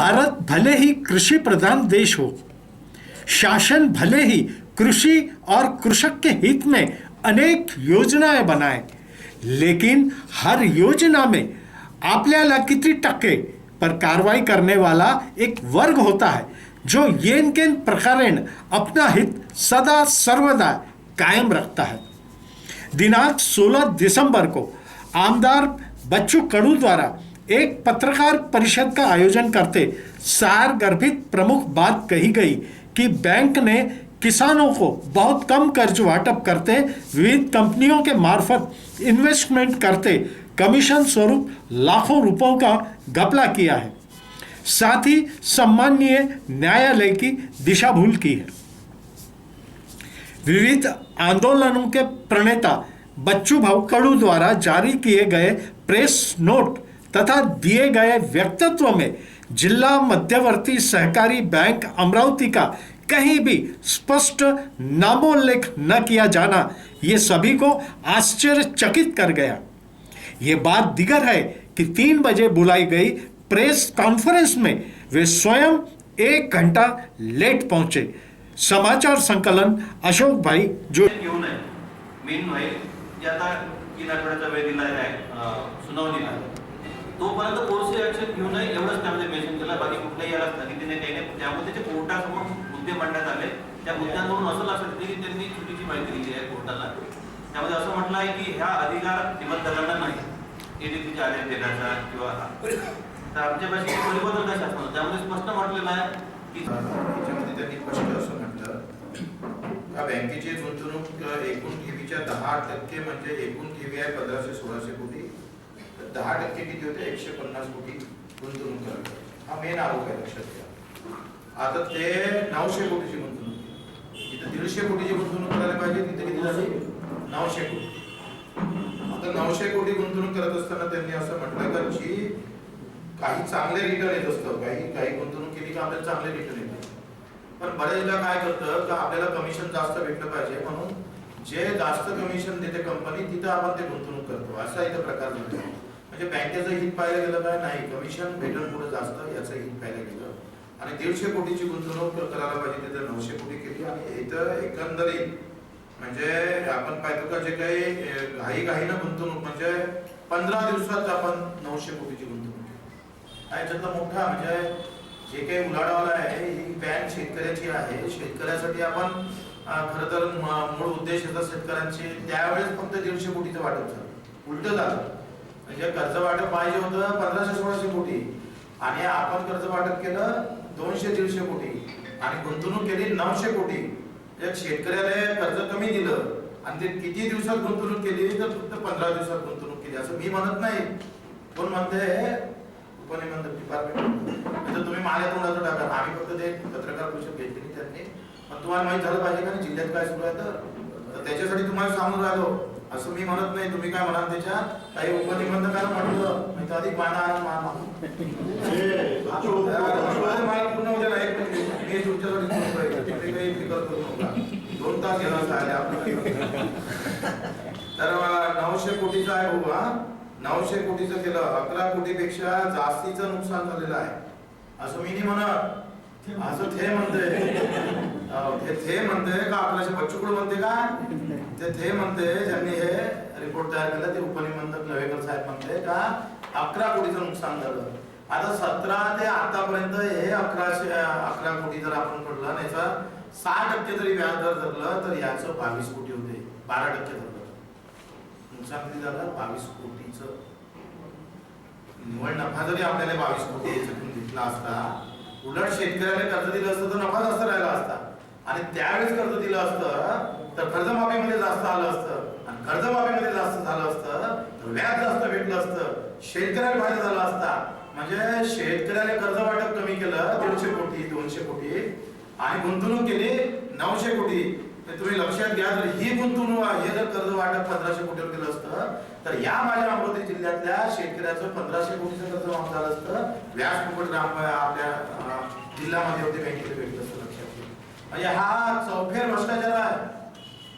भारत भले ही कृषि प्रधान देश हो, शासन भले ही कृषि और कृषक के हित में अनेक योजनाएँ बनाए, लेकिन हर योजना में आपल्याला किती टक्के पर कार्रवाई करने वाला एक वर्ग होता है, जो येन केन प्रकारेण अपना हित सदा सर्वदा कायम रखता है। दिनांक 16 दिसंबर को आमदार बच्चू कडू द्वारा एक पत्रकार परिषद का आयोजन करते सार गर्भित प्रमुख बात कही गई कि बैंक ने किसानों को बहुत कम कर्ज वाटप करते विविध कंपनियों के मार्फत इन्वेस्टमेंट करते कमीशन स्वरूप लाखों रुपयों का घपला किया है। साथ ही सम्माननीय न्यायालय की दिशा भूल की है। विविध आंदोलनों के प्रणेता बच्चू भाऊ कडू द्वारा जारी किए गए प्रेस नोट तथा दिए गए व्यक्तित्व में जिला मध्यवर्ती सहकारी बैंक अमरावती का कहीं भी स्पष्ट नामोल्लेख न किया जाना, ये सभी को आश्चर्यचकित कर गया। ये बात दिगर है कि तीन बजे बुलाई गई प्रेस कॉन्फ्रेंस में वे स्वयं एक घंटा लेट पहुँचे। समाचार संकलन अशोक भाई, जो घेऊ नये मेन आहे तोपर्यंत कोर्सचे ऍक्शन घेऊ नये एवढंच त्यामध्ये मेन्शन केलं बाकी कुठल्याही याला स्थगितीने काही नाही. त्यामध्ये ते कोर्टासमोर मुद्दे मांडण्यात आले. त्या मुद्द्यांवरून असं लक्षात येते की त्यांनी चुकीची माहिती दिली आहे कोर्टाला. त्यामध्ये असं म्हटलं आहे की ह्या अधिकार निबंधकांना नाही. एडीसीचे आदेश देण्याचा किंवा हा. तर आमच्या भाषेची परिवर्तन काय शासनानं त्यामध्ये स्पष्ट म्हटलेलं आहे की त्याच्यामध्ये त्यांनी स्पष्ट असं म्हटलं. का बँकेची गुंतवणूक एकूण ठेवीच्या दहा टक्के म्हणजे एकूण ठेवी आहे पंधराशे सोळाशे कोटी? दहा टक्के किती होते? एकशे पन्नास कोटी गुंतवणूक करावी हा मेन आरोप आहे लक्षात घ्या. आता ते नऊशे कोटीची गुंतवणूक इथं दीडशे कोटीची गुंतवणूक करायला पाहिजे तिथे किती झाली? नऊशे कोटी. आता नऊशे कोटी गुंतवणूक करत असताना त्यांनी असं म्हटलं तर जी काही चांगले रिटर्न येत असतं काही काही गुंतवणूक केली की आपल्याला चांगले रिटर्न येते पण बरेचदा काय करतं का आपल्याला कमिशन जास्त भेटलं पाहिजे म्हणून जे जास्त कमिशन देते कंपनी तिथं आपण ते गुंतवणूक करतो. असा इथं प्रकार झाला. म्हणजे बँकेचं हित पाहिलं गेलं काय नाही? कमिशन भेटल पुढे जास्त याचं हित पाहिलं गेलं. आणि दीडशे कोटीची गुंतवणूक करायला पाहिजे तिथं नऊशे कोटी केली आणि इथं एकंदरीत म्हणजे आपण पाहतो का जे काही घाई घाईनं गुंतवणूक म्हणजे पंधरा दिवसात आपण नऊशे कोटीची गुंतवणूक केली. आणि त्यातला मोठा म्हणजे जे काही उलाढाल आहे ही बँक शेतकऱ्याची आहे. शेतकऱ्यासाठी आपण खरं तर मूळ उद्देश येतात शेतकऱ्यांचे त्यावेळेस फक्त दीडशे कोटीचं वाटप झालं. उलट झालं. म्हणजे कर्ज वाटप पाहिजे होतं पंधराशे सोळाशे कोटी. आणि आपण कर्ज वाटप केलं दोनशे दीडशे कोटी. आणि गुंतवणूक केली नऊशे कोटी. म्हणजे शेतकऱ्याला कर्ज कमी दिलं आणि ते किती दिवसात गुंतवणूक केली तर फक्त पंधरा दिवसात गुंतवणूक केली. असं मी म्हणत नाही. कोण म्हणते उपनिबंधक डिपार्टमेंट म्हणजे तुम्ही माझ्या तोंडाचं टाका. आम्ही फक्त ते पत्रकार परिषद घेतली त्यांनी. पण तुम्हाला माहीत झालं पाहिजे का? जिल्ह्यात काय सुरू आहे तर त्याच्यासाठी तुम्हाला सांगून राहिलो. असं मी म्हणत नाही तुम्ही काय म्हणाल त्याच्या? काही उपनिबंधकांना म्हटलं मी तर अधिक माना माना मला उद्या नाही. मी तुमच्यासाठी काही फिकर करू नका. दोन तास घेणार आपल्याला. तर नऊशे कोटीचा आहे भाऊ हा. नऊशे कोटीचं केलं. अकरा कोटीपेक्षा जास्तीचं नुकसान झालेलं आहे. असं मी नाही म्हणत. असं थे म्हणते थे म्हणते का अकराशे बच्चूकडे म्हणते का? ते ते म्हणते ज्यांनी हे रिपोर्ट तयार केला ते उपनिबंधक नवेकर साहेब म्हणते का अकरा कोटीचं नुकसान झालं. आता सतरा ते आतापर्यंत हे अकराशे अकरा कोटी जर आपण पडलं आणि याचा सहा टक्के जरी व्याज दर धरलं तर याचं बावीस कोटी होते. बारा टक्के धरलं. नुकसान किती झालं? बावीस कोटीचं. निव्वळ नफा जरी आपल्याला बावीस कोटी याच्यातून घेतला असता उलट शेतकऱ्याने कर्ज दिलं असतं तर नफा जास्त राहिला असता. आणि त्यावेळेस कर्ज दिलं असतं तर कर्जमाफीमध्ये जास्त आलं असतं. आणि कर्जमाफीमध्ये जास्त झालं असतं तर व्याज जास्त भेटलं असतं. शेतकऱ्याला फायदा झाला असता. म्हणजे शेतकऱ्याला कर्ज वाटप कमी केलं दीडशे कोटी दोनशे कोटी. आणि गुंतवणूक केली नऊशे कोटी. तर तुम्ही लक्षात घ्या जर ही गुंतवणूक हे जर कर्ज वाटप पंधराशे कोटीवर केलं असतं तर या माझ्या अमरावती जिल्ह्यातल्या शेतकऱ्याचं पंधराशे कोटीचं कर्ज माफ झालं असतं. व्याज फुकट ग्राम आपल्या जिल्ह्यामध्ये होते बँकेत भेटलं असतं लक्षात घ्या. म्हणजे हा चौफेर भ्रष्टाचार आहे.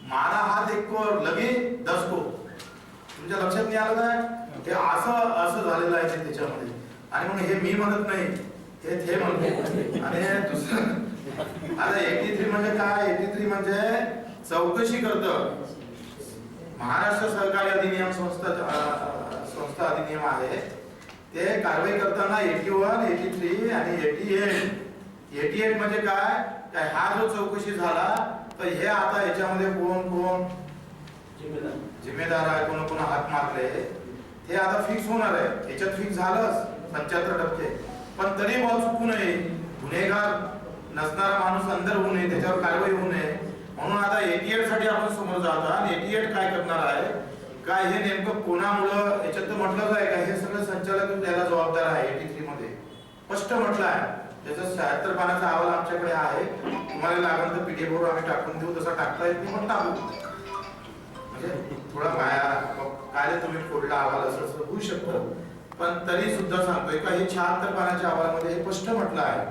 मारा हात एक लगे दस को तुमच्या लक्षात नाही आलं काय? ते असं असं झालेलं आहे त्याच्यामध्ये. आणि मग हे मी म्हणत नाही हे ते म्हणते. आणि दुसरं आता एटी थ्री म्हणजे काय? एटी थ्री म्हणजे चौकशी करतं. महाराष्ट्र सहकारी अधिनियम संस्था संस्था अधिनियम आहे. ते कारवाई करताना एटी वन एटी थ्री आणि एटी एट एटी एट म्हणजे काय? काय हा जो चौकशी झाला तर हे आता याच्यामध्ये कोण कोण? जिम्मेदार. आहे कोण कोण हात मारले हे? आता फिक्स होणार आहे. याच्यात फिक्स झालंच पंच्याहत्तर टक्के. पण तरी बॉल चुकू नये. गुन्हेगार नसणारा माणूस अंदर होऊ नये त्याच्यावर कारवाई होऊ नये. म्हणून आता एटीएटसाठी आपण समोर जातो आणि एटीएट काय करणार आहे? काय हे नेमकं कोणामुळं? याच्यात तर म्हटलंच आहे का? हे सगळं संचालक त्याला जबाबदार आहे एटी थ्री मध्ये. स्पष्ट म्हटलं आहे. त्याचा शहात्तर पानाचा अहवाल आमच्याकडे आहे. तुम्हाला लागलं तर पीडीएफ वर आम्ही टाकून देऊ तसा टाकता येत नाही पण टाकू. म्हणजे थोडा माया काय तुम्ही फोडला अहवाल असं असं होऊ शकतं. पण तरी सुद्धा सांगतोय का हे शहात्तर पानाच्या अहवालामध्ये हे स्पष्ट म्हटलं आहे.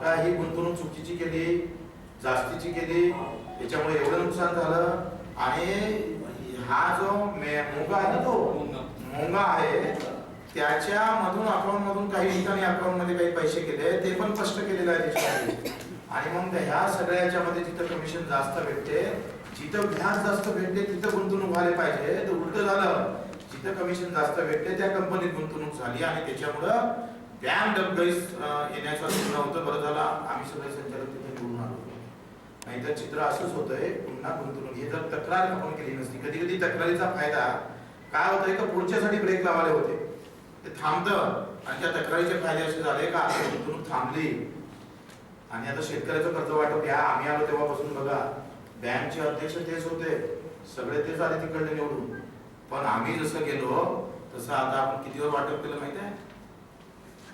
का ही गुंतवणूक चुकीची केली जास्तीची केली त्याच्यामुळे एवढं नुकसान झालं आणि हा जो मे- मुंगा आहे ना तो मुंगा आहे त्याच्या मधून अकाउंट मधून काही ठिकाणी अकाउंटमध्ये काही पैसे केले ते पण स्पष्ट केलेलं आहे आणि मग ह्या सगळ्या याच्यामध्ये जिथं कमिशन जास्त भेटते जिथं व्याज जास्त भेटते तिथं गुंतवणूक व्हायला पाहिजे. तर उलट झालं जिथं कमिशन जास्त भेटते त्या कंपनीत गुंतवणूक झाली. आणि त्याच्यामुळं डॅम डबगैस येण्याचा सुद्धा होतं. बरं झाला आम्ही सगळे संचालक तिथे निवडून आलो. नाहीतर चित्र असंच होतंय पुन्हा गुंतवणूक. हे जर तक्रार आपण केली नसती कधी कधी तक्रारीचा फायदा काय होतंय का पुढच्यासाठी ब्रेक लावायला होते. ते थांबतं. आणि त्या तक्रारीचे फायदे असे झाले का? गुंतवणूक थांबली. आणि आता शेतकऱ्याचं कर्ज वाटप या आम्ही आलो तेव्हापासून बघा. बँकचे अध्यक्ष तेच होते. सगळे तेच आले तिकडले निवडून. पण आम्ही जसं गेलो तसं आता आपण कितीवर वाटप केलं माहिती आहे?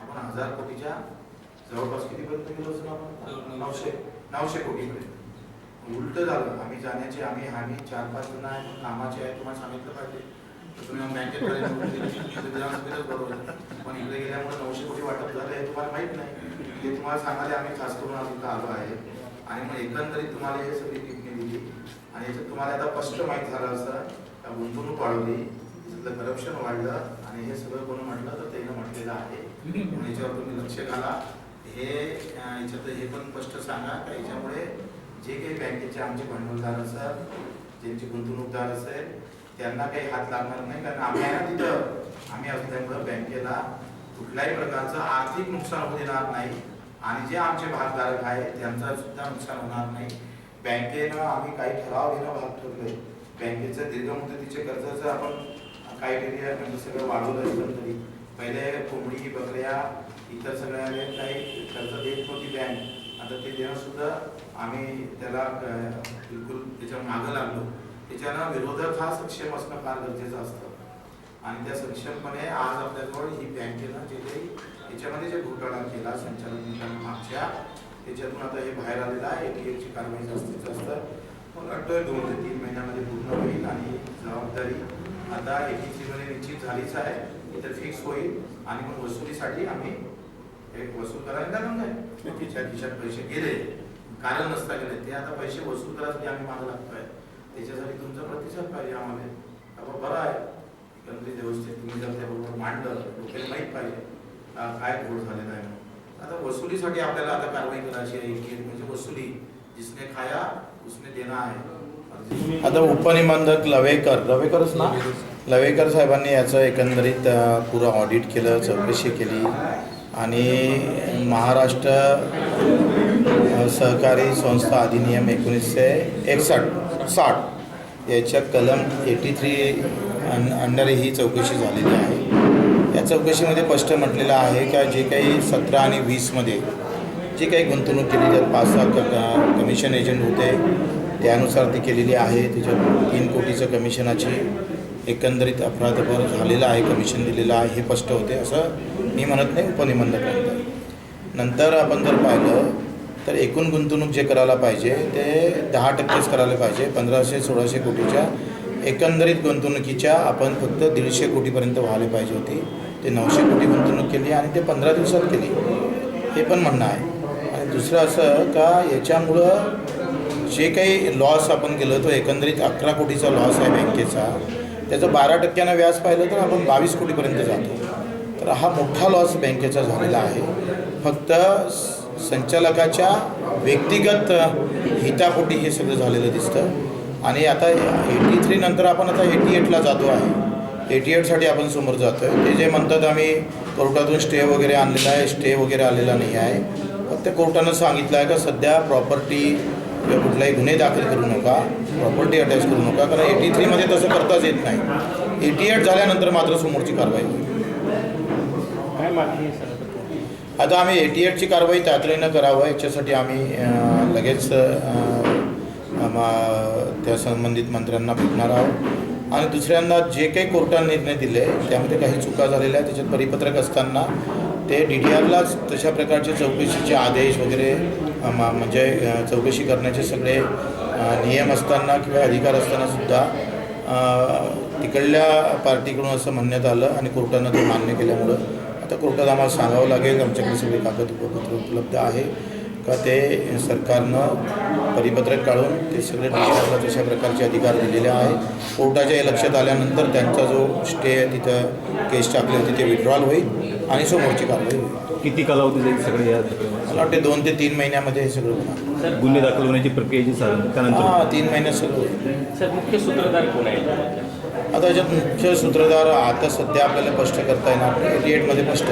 आपण हजार कोटीच्या जवळपास कितीपर्यंत गेलो असं आपण? नऊशे. नऊशे. कोटीपर्यंत उलट झालं. आम्ही जाण्याचे आम्ही आम्ही चार पाच जण आहे पण कामाचे आहे तुम्हाला सांगितलं पाहिजे. तर तुम्ही बँकेत कडे बरोबर. पण इकडे गेल्यामुळे नऊशे कोटी वाटप झालं हे तुम्हाला माहीत नाही. ते तुम्हाला सांगायला आम्ही खास करून आज आलो आहे. आणि मग एकंदरीत तुम्हाला हे सगळी टिप्पणी दिली. आणि याच्यात तुम्हाला आता स्पष्ट माहीत झालं असं गुंतवणूक वाढवली तिथलं करप्शन वाढलं आणि हे सगळं कोण म्हटलं तर त्यानं म्हटलेलं आहे. म्हणून याच्यावर तुम्ही लक्ष घाला. हे याच्यात हे पण स्पष्ट सांगा का याच्यामुळे जे काही बँकेचे आमचे भांडवलदार असतात ज्यांचे गुंतवणूकदार असेल त्यांना काही हात लागणार नाही कारण आम्ही ना तिथं. आम्ही असल्यामुळं बँकेला कुठल्याही प्रकारचं आर्थिक नुकसान होऊ देणार नाही. आणि जे आमचे भागधारक आहे त्यांचं सुद्धा नुकसान होणार नाही. बँकेनं आम्ही काही ठराव घेणं भाग ठरलोय. बँकेचं दीर्घ मुदतीचे कर्जाचं आपण क्रायटेरिया म्हणजे सगळं वाढवलं एकंदरीत पहिले कोंबडी बकऱ्या इतर सगळ्या काही कर्ज देत होती बँक. आता ते देणं सुद्धा आम्ही त्याला बिलकुल त्याच्या मागं लागलो. त्याच्यानं विरोधक हा सक्षम असणं फार गरजेचं असतं. आणि त्या सक्षमपणे आज आपल्याजवळ ही बँकेनं जे काही याच्यामध्ये जे घोटाळा केला संचालक मागच्या त्याच्यातून आता हे बाहेर आलेलं आहे. एटीएची कारवाई जास्तीत जास्त मला वाटतं दोन ते तीन महिन्यामध्ये पूर्ण होईल आणि जबाबदारी आता एटीची मध्ये निश्चित झालीच आहे. तर फिक्स होईल. आणि मग वसुलीसाठी आम्ही एक वसूल करायला लागून जाईल तिच्या खिशात पैसे गेले कारण नसता गेले ते आता पैसे वसूल करायसाठी आम्ही मागे लागतोय. त्याच्यासाठी तुमचा प्रतिसाद पाहिजे आम्हाला बाबा बरं आहे. गणपती देवस्थित तुम्ही जर त्याबरोबर मांडलं लोकांना माहीत पाहिजे. काय घोड झालेला आहे आता वसुलीसाठी आपल्याला आता कारवाई करायची आहे. की म्हणजे वसुली जिसने खाया उसने देना आहे. आता उपनिबंधक लवेकर लवेकरच ना? लवेकर साहेबांनी याचं एकंदरीत पुरा पुरं ऑडिट केलं चौकशी केली. आणि महाराष्ट्र सहकारी संस्था अधिनियम एकोणीसशे एकसष्ट साठ. याच्या कलम एटी थ्री अन अंडर ही चौकशी झालेली आहे. या चौकशीमध्ये स्पष्ट म्हटलेलं आहे का जे काही सतरा आणि वीसमध्ये जी काही गुंतवणूक केली त्यात पाच सहा क कमिशन एजंट होते त्यानुसार ती केलेली आहे. त्याच्यात तीन कोटीचं कमिशनाची एकंदरीत अपराधपर झालेला आहे कमिशन दिलेलं आहे हे स्पष्ट होते असं मी म्हणत नाही उपनिबंधक म्हणतात. नंतर आपण जर पाहिलं तर एकूण गुंतवणूक जे करायला पाहिजे ते दहा टक्केच करायला पाहिजे पंधराशे सोळाशे कोटीच्या एकंदरीत गुंतवणुकीच्या आपण फक्त दीडशे कोटीपर्यंत व्हायला पाहिजे होती. ते नऊशे कोटी गुंतवणूक केली आणि ते पंधरा दिवसात केली. हे पण म्हणणं आहे. आणि दुसरं असं का याच्यामुळं जे काही लॉस आपण केलं तो एकंदरीत अकरा कोटीचा लॉस आहे बँकेचा. त्याचं बारा टक्क्यानं व्याज पाहिलं तर आपण बावीस कोटीपर्यंत जातो. तर हा मोठा लॉस बँकेचा झालेला आहे. फक्त संचालकाच्या व्यक्तिगत हितापोटी हे सगळं झालेलं दिसतं. आणि आता एटी थ्री नंतर आपण आता एटी एटला जातो आहे. एटी एटसाठी आपण समोर जातो आहे ते जे म्हणतात आम्ही कोर्टातून स्टे वगैरे आणलेला आहे स्टे वगैरे आलेला नाही आहे. फक्त कोर्टानं सांगितलं आहे का सध्या प्रॉपर्टी किंवा कुठलाही गुन्हे दाखल करू नका प्रॉपर्टी अटॅच करू नका कारण एटी थ्रीमध्ये तसं करताच येत नाही. एटी एट झाल्यानंतर मात्र समोरची कारवाई होईल. काय मागणी आहे सर? आता आम्ही एटी एटची कारवाई तातडीनं करावं याच्यासाठी आम्ही लगेच त्या संबंधित मंत्र्यांना भेटणार आहोत. आणि दुसऱ्यांदा जे काही कोर्टाने निर्णय दिले त्यामध्ये काही चुका झालेल्या आहेत त्याच्यात परिपत्रक असताना ते डी डी आरलाच तशा प्रकारचे चौकशीचे आदेश वगैरे मा- म्हणजे चौकशी करण्याचे सगळे नियम असताना किंवा अधिकार असतानासुद्धा तिकडल्या पार्टीकडून असं म्हणण्यात आलं आणि कोर्टानं ते मान्य केल्यामुळं आता कोर्टात आम्हाला सांगावं लागेल आमच्याकडे सगळे कागदपत्र उपलब्ध आहे. का ते सरकारनं परिपत्रक काढून ते सगळे डिजिटलला तशा प्रकारचे अधिकार दिलेले आहे. कोर्टाच्या हे लक्षात आल्यानंतर त्यांचा जो स्टे आहे तिथं केस टाकली होती ते विड्रॉल होईल आणि समोरची कारवाई होईल. किती कालावधी जाईल सगळे या मला वाटते दोन ते तीन महिन्यामध्ये हे सगळं होणार. गुन्हे दाखल होण्याची प्रक्रियेची साधन त्यानंतर? हां तीन महिन्यात सगळं होईल. सर मुख्य सूत्रधार कोण आहे आता याच्यात मुख्य सूत्रधार आता सध्या आपल्याला स्पष्ट करता येणार नाही. एटी एटमध्ये स्पष्ट.